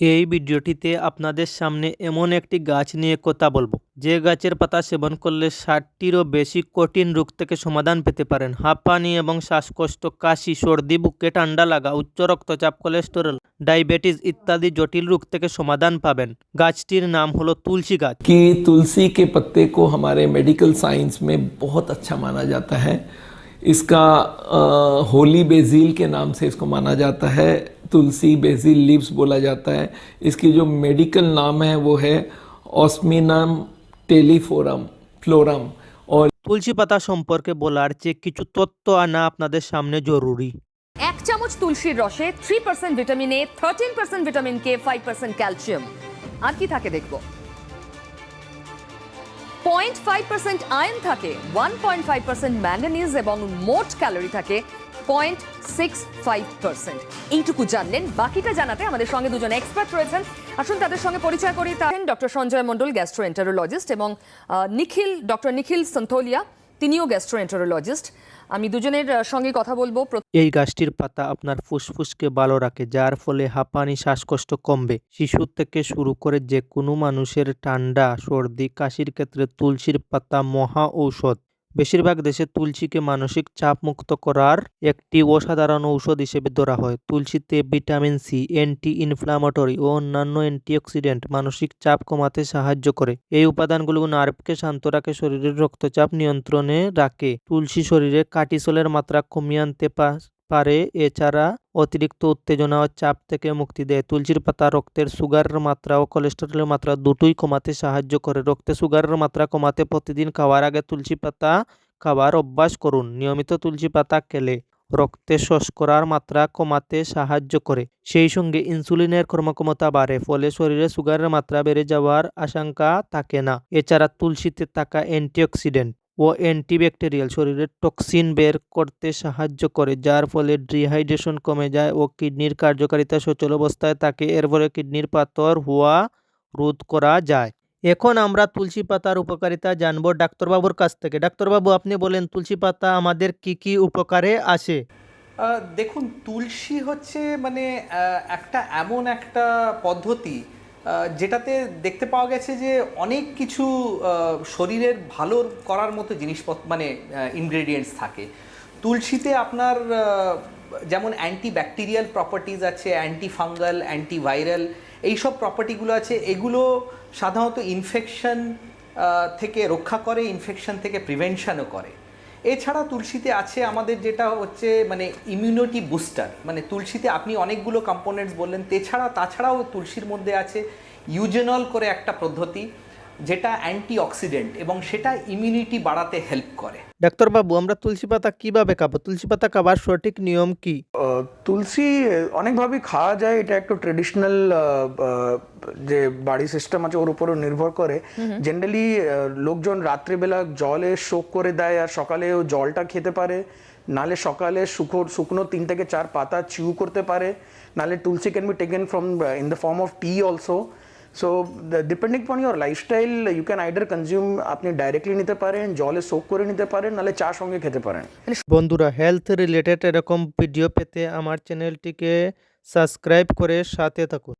এই ভিডিওটিতে আপনাদের সামনে এমন একটি গাছ নিয়ে কথা বলবো যে গাছের পাতা সেবন করলে ষাটটিরও বেশি কঠিন রোগ থেকে সমাধান পেতে পারেন হাঁপানি এবং শ্বাসকষ্ট কাশি সর্দি বুকে ঠান্ডা লাগা উচ্চ রক্তচাপ কোলেস্টেরল ডায়াবেটিস ইত্যাদি জটিল রোগ থেকে সমাধান পাবেন গাছটির নাম হলো তুলসী গাছ कि तुलसी के पत्ते को हमारे मेडिकल साइंस में बहुत अच्छा माना जाता है इसका अ, होली बेजिल के नाम से इसको माना जाता है तुलसी बेजिल लीव्स बोला जाता है इसकी जो मेडिकल नाम है वो है ऑस्मिनम टेलीफोरम फ्लोरम और তুলসী পাতা সম্পর্কে বলার চেয়ে কিছু তথ্য আনা আপনাদের সামনে জরুরি এক চামচ তুলসীর রসে three percent vitamin A thirteen percent vitamin K five percent calcium আর কি থাকে দেখবো পয়েন্ট ফাইভ পার্সেন্ট আয়ন থাকে one point five percent manganese এবং মোট ক্যালোরি থাকে পয়েন্ট সিক্স ফাইভ পার্সেন্ট। এইটুকু জানলেন বাকিটা জানাতে আমাদের সঙ্গে দুজন এক্সপার্ট রয়েছেন। আসুন তাদের সঙ্গে পরিচয় করি তাহেন ডক্টর সঞ্জয় মণ্ডল গ্যাস্ট্রোএন্টারোলজিস্ট এবং আহ, নিখিল ডক্টর নিখিল সন্তোলিয়া তিনিও গ্যাস্ট্রোএন্টারোলজিস্ট আমি দুজনের সঙ্গে কথা বলব। এই গাছটির পাতা আপনার ফুসফুসকে ভালো রাখে যার ফলে হাঁপানি শ্বাসকষ্ট কমবে। শিশু থেকে শুরু করে যে কোনো মানুষের ঠান্ডা সর্দি কাশির ক্ষেত্রে তুলসীর পাতা মহা ঔষধ। বেশিরভাগ দেশে তুলসীকে মানসিক চাপ মুক্ত করার একটি অসাধারণ ঔষধ হিসেবে ধরা হয়। তুলসীতে ভিটামিন সি অ্যান্টি ইনফ্লামেটরি ও অন্যান্য অ্যান্টিঅক্সিডেন্ট মানসিক চাপ কমাতে সাহায্য করে। এই উপাদানগুলো নার্ভকে শান্ত রাখে, শরীরের রক্তচাপ নিয়ন্ত্রণে রাখে। তুলসী শরীরে কার্টিসলের মাত্রা কমিয়ে আনতে পা- পারে। এছাড়া অতিরিক্ত উত্তেজনা ও চাপ থেকে মুক্তি দেয়। তুলসীর পাতা রক্তের সুগারের মাত্রা ও কোলেস্টেরলের মাত্রা দুটোই কমাতে সাহায্য করে। রক্তে সুগারের মাত্রা কমাতে প্রতিদিন খাওয়ার আগে তুলসী পাতা খাবার অভ্যাস করুন। নিয়মিত তুলসী পাতা খেলে রক্তে শর্করার মাত্রা কমাতে সাহায্য করে। সেই সঙ্গে ইনসুলিনের কর্মক্ষমতা বাড়ে, ফলে শরীরে সুগারের মাত্রা বেড়ে যাওয়ার আশঙ্কা থাকে না। এছাড়া তুলসীতে থাকা অ্যান্টিঅক্সিডেন্ট ও অ্যান্টিব্যাকটেরিয়াল শরীরের টক্সিন বের করতে সাহায্য করে, যার ফলে ডিহাইড্রেশন কমে যায় ও কিডনির কার্যকারিতা সচল অবস্থায় থাকে এর ফলে কিডনির পাথর হওয়া রোধ করা যায়। এখন আমরা তুলসী পাতার উপকারিতা জানব ডাক্তারবাবুর কাছ থেকে। ডাক্তারবাবু, আপনি বলেন তুলসী পাতা আমাদের কি কি উপকারে আসে? দেখুন, তুলসী হচ্ছে মানে একটা এমন একটা পদ্ধতি যেটাতে দেখতে পাওয়া গেছে যে অনেক কিছু শরীরের ভালো করার মতো জিনিসপত্র মানে ইনগ্রেডিয়েন্টস থাকে। তুলসীতে আপনার যেমন অ্যান্টি ব্যাকটেরিয়াল প্রপার্টিজ আছে অ্যান্টি ফাঙ্গাল অ্যান্টি ভাইরাল এইসব প্রপার্টিগুলো আছে, এগুলো সাধারণত ইনফেকশন থেকে রক্ষা করে ইনফেকশন থেকে প্রিভেনশনও করে। এছাড়া তুলসীতে আছে আমাদের যেটা হচ্ছে মানে ইমিউনিটি বুস্টার মানে তুলসীতে আপনি অনেকগুলো কম্পোনেন্টস বললেন, তেছাড়া তাছাড়াও তুলসীর মধ্যে আছে ইউজেনল করে একটা পদ্ধতি। যেটা অ্যান্টি অক্সিডেন্ট এবং সেটা ইমিউনিটি বাড়াতে হেল্প করে। ডাক্তারবাবু আমরা তুলসী পাতা কীভাবে খাব? তুলসী পাতা খাবার সঠিক নিয়ম কি? তুলসী অনেকভাবেই খাওয়া যায় এটা একটু ট্রেডিশনাল যে বাড়ি সিস্টেম আছে ওর উপরও নির্ভর করে। জেনারেলি লোকজন রাত্রিবেলা জলে শোক করে দেয় আর সকালে ও জলটা খেতে পারে। নালে সকালে শুকো শুকনো তিন থেকে চার পাতা চিউ করতে পারে। নালে tulsi can be taken from in the form of tea also so depending on your lifestyle you can either consume আপনি ডাইরেক্টলি নিতে পারেন জলে সোক করে নিতে পারেন নাহলে চা সঙ্গে খেতে পারেন বন্ধুরা হেলথ রিলেটেড এরকম ভিডিও পেতে আমার চ্যানেলটিকে সাবস্ক্রাইব করে সাথে থাকুন।